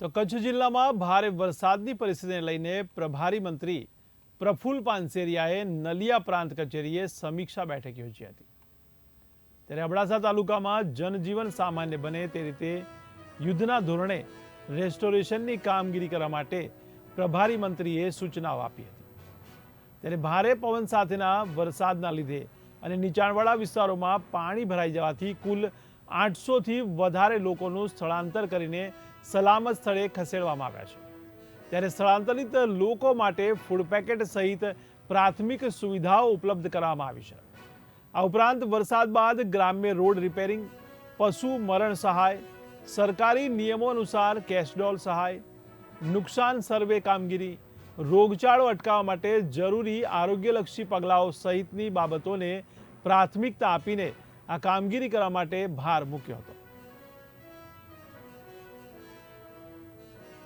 તો કચ્છ જિલ્લામાં ભારે વરસાદની પરિસ્થિતિને લઈને પ્રભારી મંત્રી પ્રફુલ પાનસેરિયાએ નલિયા પ્રાંત કચેરીએ સમીક્ષા બેઠક યોજી હતી. ત્યારે અબડાસા તાલુકામાં જનજીવન સામાન્ય બને તે રીતે યુદ્ધના ધોરણે રેસ્ટોરેશનની કામગીરી કરવા માટે પ્રભારી મંત્રીએ સૂચનાઓ આપી હતી. ત્યારે ભારે પવન સાથેના વરસાદના લીધે અને નીચાણવાળા વિસ્તારોમાં પાણી ભરાઈ જવાથી કુલ આઠસોથી વધારે લોકોનું સ્થળાંતર કરીને સલામત સ્થળે ખસેડવામાં આવ્યા છે. ત્યારે સ્થળાંતરિત લોકો માટે ફૂડ પેકેટ સહિત પ્રાથમિક સુવિધાઓ ઉપલબ્ધ કરવામાં આવી છે. આ ઉપરાંત વરસાદ બાદ ગ્રામ્ય રોડ રિપેરિંગ પશુ મરણ સહાય, સરકારી નિયમો અનુસાર કેશડોલ સહાય, નુકસાન સર્વે કામગીરી, રોગચાળો અટકાવવા માટે જરૂરી આરોગ્યલક્ષી પગલાઓ સહિતની બાબતોને પ્રાથમિકતા આપીને આ કામગીરી કરવા માટે ભાર મૂક્યો હતો.